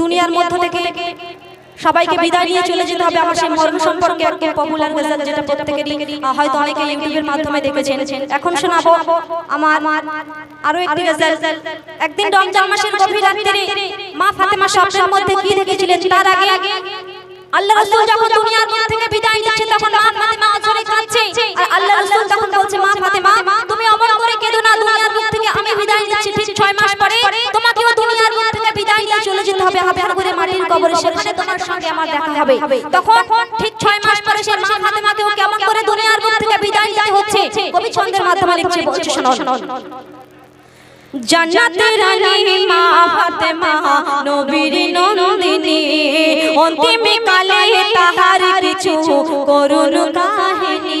দুনিয়ার মধ্য থেকে সবাইকে বিদায় নিয়ে চলে যেতে হবে আমার সেই মর্ম সম্পর্কে একটি পপুলার গজল যেটা প্রত্যেকেরই হয়তো অনেকে ইউটিউবের মাধ্যমে দেখেছেন। এখন শোনাবো আমার আরও একটি গজল একদিন রমজান মাসের গভীর রাত্রিরে মা ফাতেমা স্বপ্নের মধ্যে কি দেখেছিলেন? তার আগে আল্লাহ রাসূল যখন দুনিয়ার মধ্যে থেকে বিদায় নিচ্ছে, তখন মা ফাতেমা হবে। তখন ঠিক ছয় মাস পরে সে মা ফাতেমাকেও কেমন করে দুনিয়ার মুখ থেকে বিদায় নিতে হচ্ছে কবি ছন্দের মাধ্যমে লিখছে বলছে শুনুন জান্নাতে রানী মা ফাতেমা, নবীর নন্দিনী, অন্তিম কালে তাহার কিছু করুণ কাহিনী।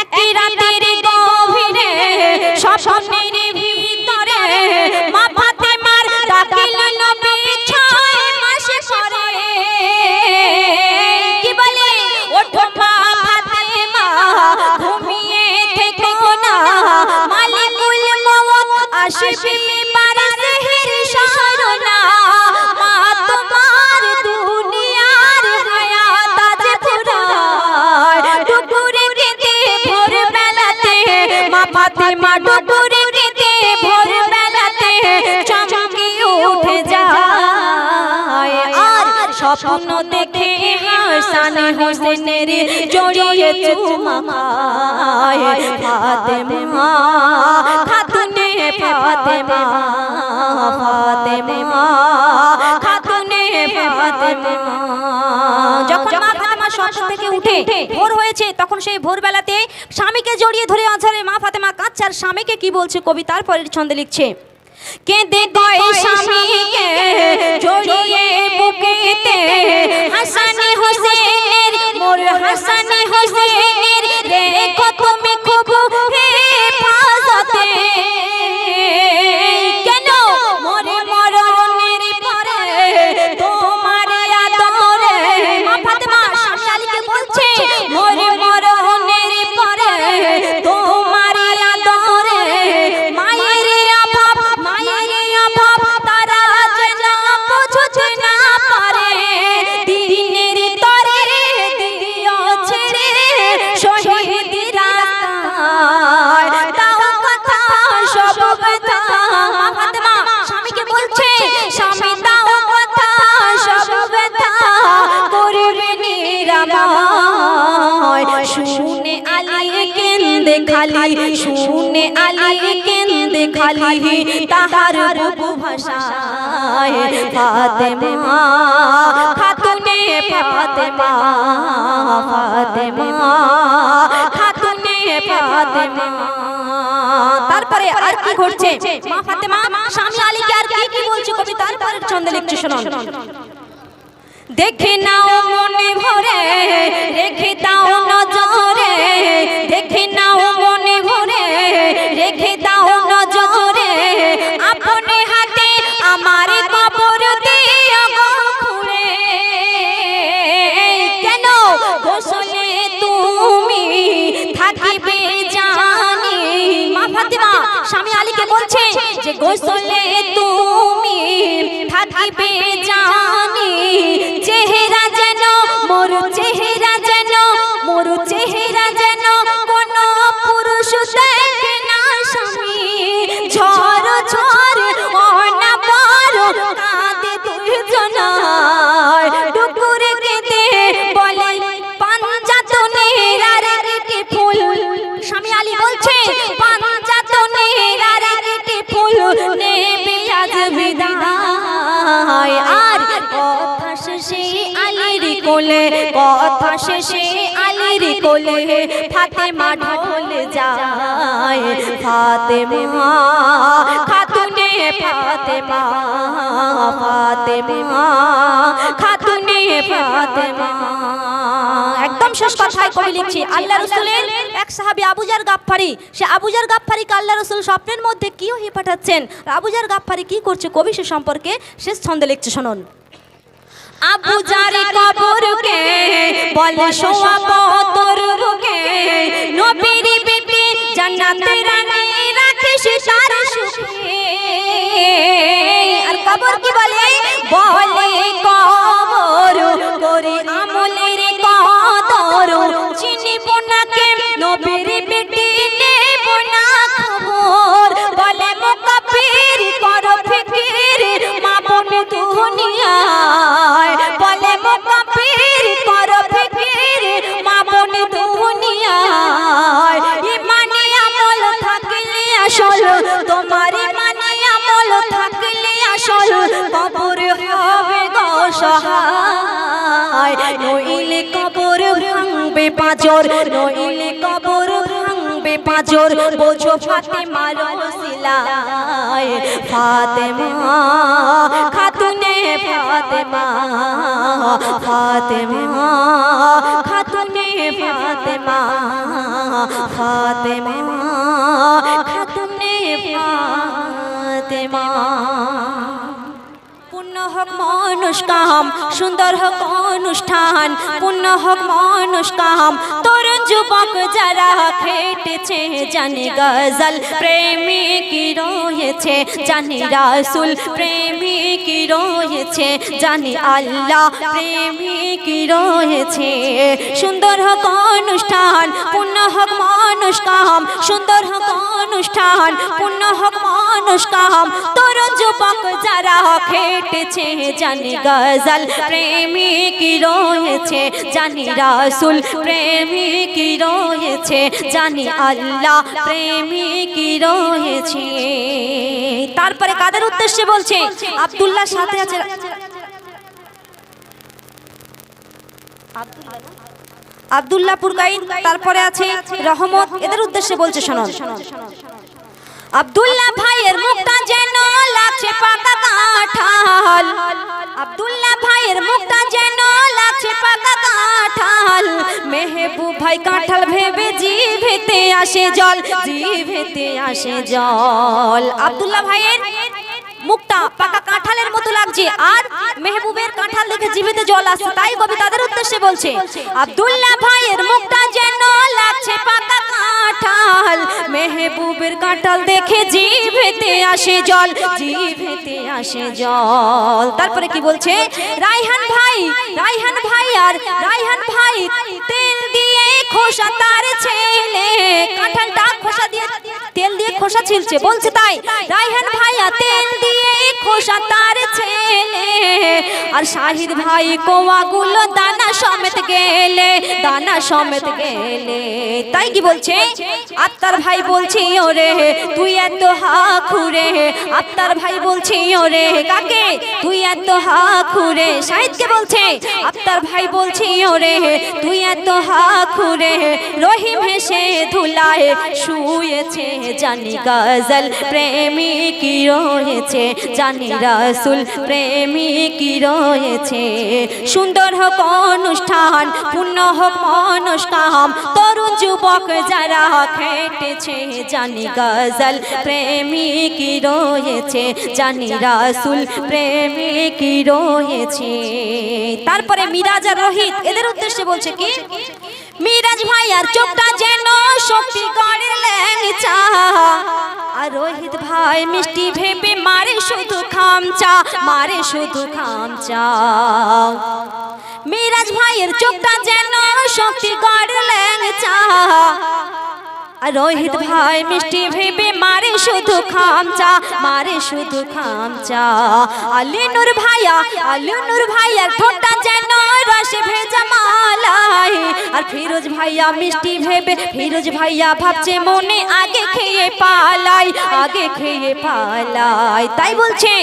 একই রাতের গভীরে স্বপ্নের ভিতরে মা ফাতেমার ডাকিল নবী ছয় মাস পরে। কি বলে? ওঠো মা ফাতেমা ঘুমিয়ে থেকো না। মালিকুল মওত আসবে। ফাতেমা ভোর বেলাতে চমকে উঠে যায়। আর স্বপ্ন দেখে হাসান হোসেনের জড়িয়ে চুমা খায়। ফাতেমা, খাতুনে ফাতেমা ফাতেমা, খাতুনে ফাতেমা। যখন ফাতেমা থেকে উঠে ভোর হয়েছে তখন সেই ভোরবেলাতে স্বামীকে জড়িয়ে ধরে মা ফাতেমা কাঁদছে। আর স্বামীকে কি বলছে কবি? তারপরের ছন্দে লিখছে কেঁদে কয় স্বামীকে জড়িয়ে বুকেতে হাসানি হোসেনের মোর হাসানি হোসেনের রে কত মে খুব খালি তাহার ভাষায় ফাতেমা খাতুনে ফাতেমা ফাতেমা খাতুনে ফাতেমা। তারপরে আর কি ঘটছে? মা ফাতেমা স্বামী আলীকে আর কি কি বলছে কবি? তারপরের ছন্দে লিখছে শুনুন দেখে নাও মনে ভরে রেখে দাও নজরে দেখে গোসলে হয় আর কথা শেষে আলির কোলে কথা শেষে আলির কোলে ফাতেমা ঢোল যায় খাতুন ফাতেমা ফাতেমা খাতুনে ফাতেমা। একদম শেষ কথায় কবি লিখছি আল্লাহ রসুলের এক সাহাবী আবুজার গাফফারি সে আবুজার গাফফারিকে আল্লাহ রসুল স্বপ্নের মধ্যে কি ওহি পাঠাচ্ছেন? আবুজার গাফফারি কি করছে কবি সে সম্পর্কে শেষ ছন্দে লিখছে শুনুন। আবু জারি কবরকে বলে শোয়া তোর বুকে নবীর বিটি জান্নাতে রানী। রাখিস তার সুখে। আর কবর কি বলে? সহায়। নইলে কবর ভাঙবে পাঁচর নইলে কবর ভাঙবে পাঁচর বোঝো ফাতেমার রসিলায়। ফাতেমা, খাতুনে ফাতেমা ফাতেমা, খাতুনে ফাতেমা ফাতেমা, খাতুনে ফাতেমা। হোক মানুষ কাম সুন্দর হোক অনুষ্ঠান পূর্ণ হোক মানুষ কাম তরুণ যুবক যারা খেটেছে, জানি গজল প্রেমী কি রয়েছে, জানি রাসুল প্রেমী কি রয়েছে, জানি আল্লাহ প্রেমী কি রয়েছে। সুন্দর হোক অনুষ্ঠান পূর্ণ হোক মানুষ সুন্দর হোক অনুষ্ঠান পূর্ণ হোক মানুষ তরুণ যুবক যারা খেটেছে, জানি গজল প্রেমী কি রয়েছে, জানি রাসুল প্রেমী কি রয়েছে, জানি আল্লাহ প্রেমী কি রয়েছে। তারপরে কাদের উদ্দেশ্যে বলছে? আব্দুল্লাহ সাথে আছে। আব্দুল্লাহপুর গাইন, তারপরে আছে রহমত। এদের উদ্দেশ্যে বলছে, শোনো। আব্দুল্লাহ ভাইয়ের মুখটা যেন লাগছে পাকা কাঁঠাল। আব্দুল্লাহ ভাইয়ের মুখটা ভাই কাঁঠাল ভেবে জিভেতে আসে জল, জিভেতে আসে জল। আব্দুল্লাহ ভাইয়ের মুখটা পাকা কাঁঠালের মতো লাগছে, আর মেহবুবের কাঁঠাল দেখে জিভেতে জল আসছে, তাই কবি তাদের উদ্দেশ্যে বলছে, আব্দুল্লাহ ভাইয়ের মুক্তা যেন লাগছে পাকা কাঁঠাল, মেহবুবের কাঁঠাল দেখে জিভেতে আসে জল, জিভেতে আসে জল। তারপরে কি বলছে? রাইহান ভাই রাইহান ভাই আর রাইহান ভাই তেল দিয়ে খোসা তার ছেলে। কাঁঠালটা খোসা দিয়ে তেল দিয়ে খোসা ছিলছে, বলছে তাই। রাইহান ভাইয়া তেল দিয়ে খোসা তার ছেলে। আর শাহিদ ভাই কোয়াগুলো দানা সমেত গেলে, দানা সমেত গেলে। তাই কি বলছে? আত্মার ভাই বলছি, ওরে, তুই এত হা খুরে আত্মার ভাই বলছি, ওরে, কাকে? তুই এত শাহিদকে বলছে আত্মার ভাই বলছি, ওরে, তুই এত হা খুরে রহিম হেসে ধুলায় শুয়েছে, জানি গজল প্রেমী কি রয়েছে, জানি রাসুল প্রেমী কি রয়েছে। সুন্দর হোক অনুষ্ঠান, পূর্ণ হোক মনস্কাম, তরুণ যুবক যারা খেটেছে, জানি গজল প্রেমী কি রয়েছে, জানি রাসুল প্রেমী কি রয়েছে। তারপরে মিরাজ রোহিত, এদের উদ্দেশ্যে বলছে কি? মিরাজ ভাই আর চোখটা যেন শক্তিগড়ের ল্যাংচা। আর রোহিত ভাই মিষ্টি ভেবে মারে শুধু খামচা, মারে শুধু খামচা। মিরাজ ভাইয়ের চোখটা যেন শক্তি রোহিত ভাই মিষ্টি ভেবে মারে শুধু খামচা মারে শুধু খামচা। আলী নূর ভাইয়া আলী নূর ভাইয়ার ঠোঁটটা যেন রসে ভেজা মালাই। আর ফিরোজ ভাইয়া মিষ্টি ভেবে ফিরোজ ভাইয়া ভাবছে মনে আগে খেয়ে পালাই আগে খেয়ে পালাই। তাই বলছে।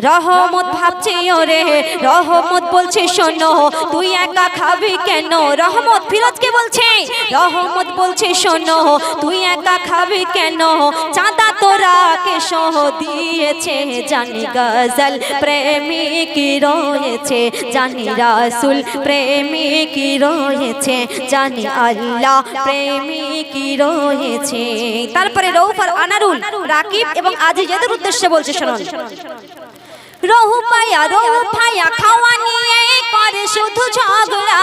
রহমত ভাবছে ওরে, রহমত বলছে শোনো, তুই একা খাবি কেন? রহমত ফিরোজকে বলছে? রহমত বলছে শোনো, তুই একা খাবি কেন? চাঁদা তোরা কে সহ দিয়েছে? জানি গজল প্রেমিক রয়েছে? জানি রাসুল প্রেমিক রয়েছে? জানি আল্লাহ প্রেমিক রয়েছে? তারপরে রৌফ আর আনারুল, রাকিব এবং আজিজেদের উদ্দেশ্যে বলছে শুনুন রহু পায়া, রহু ভাইয়া খাওয়া নিয়ে করে শুধু ঝগড়া।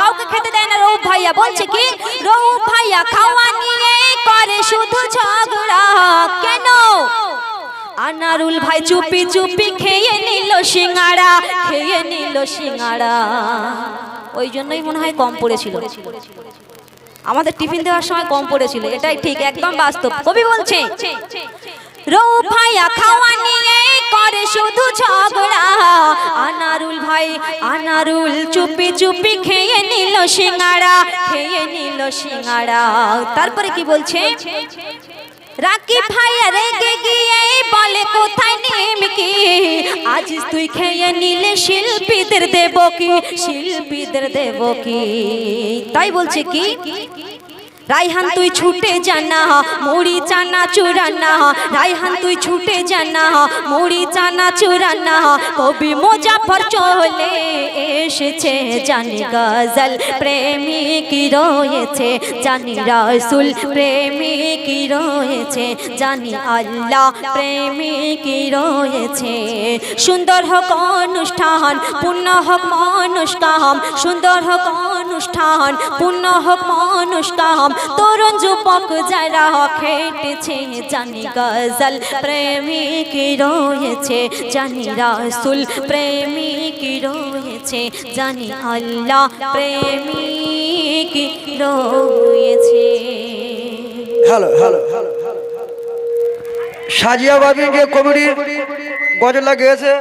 কাউকে খেতে দেয় না রহু ভাইয়া, বলছে কি? রহু ভাইয়া, খাওয়া নিয়ে করে শুধু ঝগড়া। কেন? আনারুল ভাই চুপি চুপি খেয়ে নিল সিঙ্গাড়া, খেয়ে নিল সিঙ্গাড়া। ওই জন্যই মনে হয় কম পড়েছিল। আমাদের টিফিন দেওয়ার সময় কম পড়েছিল, এটাই ঠিক, একদম বাস্তব। কবি বলছে রৌ ভাইয়া খাওয়া নিয়ে করে শুধু ঝগড়া। আনারুল ভাই, আনারুল চুপি চুপি খেয়ে নিল সিঙ্গাড়া, খেয়ে নিল সিঙ্গাড়া। তারপরে কি বলছে? রাকি ভাইয়া রেগে গিয়ে বলে কোথায় নিমকি আজ তুই খেয়ে নিলে শিল্পীদের দেব কি? শিল্পীদের দেব কি? তাই বলছে কি? রাইহান তুই ছুটে জানা মুড়ি চানা চুরানা রাইহান তুই ছুটে জানা মুড়ি চানা চুরানা কবি মোজাফর চলে এসেছে, জানি গজল প্রেমিক রয়েছে, জানি রাসুল প্রেমিক রয়েছে, জানি আল্লাহ প্রেমিক রয়েছে। সুন্দর হোক অনুষ্ঠান, পূর্ণ হোক মনুষ্কাম সুন্দর হোক অনুষ্ঠান, পূর্ণ হোক মনুষ্কাম তরুণ যুবক যারা খেটেছে, জানি গজল প্রেমিক রয়েছে, জানি রাসুল প্রেমিক রয়েছে, জানি আল্লাহ প্রেমিক রয়েছে। হ্যালো হ্যালো সাজিয়া বাবিকে কমিটির গজল লাগিয়েছে